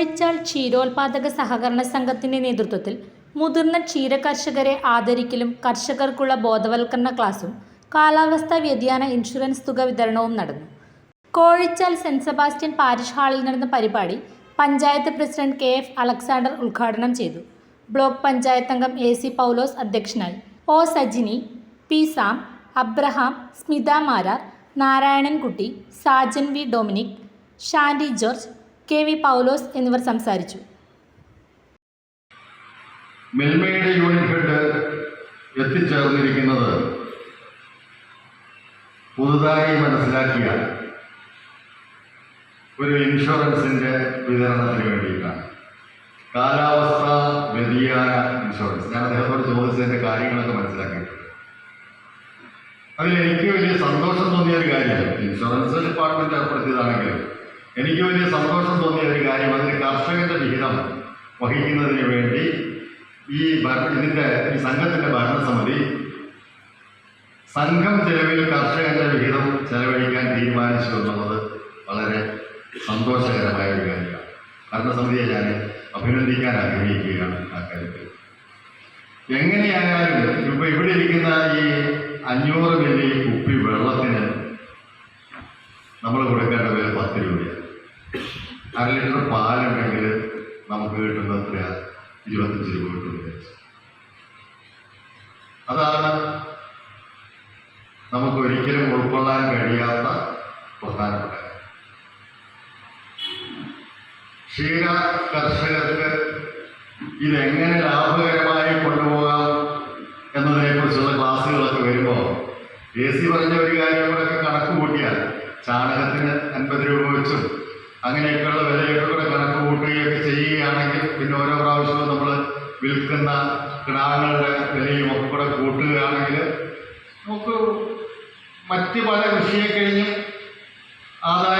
കോഴിച്ചാൽ ക്ഷീരോത്പാദക സഹകരണ സംഘത്തിന്റെ നേതൃത്വത്തിൽ മുതിർന്ന ക്ഷീര കർഷകരെ ആദരിക്കലും കർഷകർക്കുള്ള ബോധവൽക്കരണ ക്ലാസും കാലാവസ്ഥാ വ്യതിയാന ഇൻഷുറൻസ് തുക വിതരണവും നടന്നു. കോഴിച്ചാൽ സെന്റ് സെബാസ്റ്റ്യൻ പാരിഷ് ഹാളിൽ നടന്ന പരിപാടി panchayat president K F Alexander ഉദ്ഘാടനം ചെയ്തു. ബ്ലോക്ക് പഞ്ചായത്ത് അംഗം എ സി പൗലോസ് അധ്യക്ഷനായി. O Sajini P Sam Abraham Smitha Marar Narayanankutty Sajan V Dominic Shandy George K V Paulose എന്നിവർ സംസാരിച്ചു. മിൽമയുടെ യൂണിറ്റ് എത്തിച്ചേർന്നിരിക്കുന്നത് പുതുതായി മനസ്സിലാക്കിയ ഒരു ഇൻഷുറൻസിന്റെ വിതരണത്തിന് വേണ്ടിയിട്ടാണ്. കാലാവസ്ഥ വ്യതിയാന ഇൻഷുറൻസ്. ഞാൻ അദ്ദേഹത്തോട് ചോദിച്ചതിന്റെ കാര്യങ്ങളൊക്കെ മനസ്സിലാക്കിയിട്ടുണ്ട്. അതിൽ എനിക്ക് വലിയ സന്തോഷം തോന്നിയ ഒരു കാര്യം ഇൻഷുറൻസ് ഡിപ്പാർട്ട്മെന്റ് ഏർപ്പെടുത്തിയതാണെങ്കിലും എനിക്ക് വലിയ സന്തോഷം തോന്നിയ ഒരു കാര്യം അതിന് കർഷകന്റെ വിഹിതം വഹിക്കുന്നതിന് വേണ്ടി ഈ ഇതിന്റെ ഈ സംഘത്തിന്റെ ഭരണസമിതി സംഘം ചെലവിൽ കർഷകന്റെ വിഹിതം ചെലവഴിക്കാൻ തീരുമാനിച്ചു എന്നുള്ളത് വളരെ സന്തോഷകരമായ ഒരു കാര്യമാണ്. ഭരണസമിതിയെ ഞാൻ അഭിനന്ദിക്കാൻ ആഗ്രഹിക്കുകയാണ് ആ കാര്യത്തിൽ. എങ്ങനെയായാലും ഇപ്പൊ ഇവിടെ ഇരിക്കുന്ന ഈ അഞ്ഞൂറ് മില്ലി കുപ്പി വെള്ളത്തിന് നമ്മൾ കൊടുക്കേണ്ട വില പത്ത് രൂപയാണ്. അര ലിറ്റർ പാലുണ്ടെങ്കിൽ നമുക്ക് കിട്ടുന്ന എത്രയാ ഇരുപത്തഞ്ച് രൂപ കിട്ടും അതാണ് നമുക്ക് ഒരിക്കലും ഉൾക്കൊള്ളാൻ കഴിയാത്ത പ്രധാനപ്പെട്ട. ക്ഷീര കർഷകർക്ക് ഇതെങ്ങനെ ലാഭകരമായി കൊണ്ടുപോകാം എന്നതിനെ കുറിച്ചുള്ള ക്ലാസ്സുകളൊക്കെ വരുമ്പോൾ എ സി പറഞ്ഞ ഒരു കാര്യം കൂടെ കണക്ക് കൂട്ടിയാൽ ചാണകത്തിന് അൻപത് രൂപ വെച്ചും അങ്ങനെയൊക്കെയുള്ള വിലയൊക്കെ കൂടെ കണക്ക് കൂട്ടുകയൊക്കെ ചെയ്യുകയാണെങ്കിൽ പിന്നെ ഓരോ പ്രാവശ്യവും നമ്മൾ വിൽക്കുന്ന കിടാങ്ങളുടെ വിലയും ഒക്കെ കൂടെ കൂട്ടുകയാണെങ്കിൽ നമുക്ക് മറ്റ് പല കൃഷിയെ കഴിഞ്ഞും ആദായകരമാണ്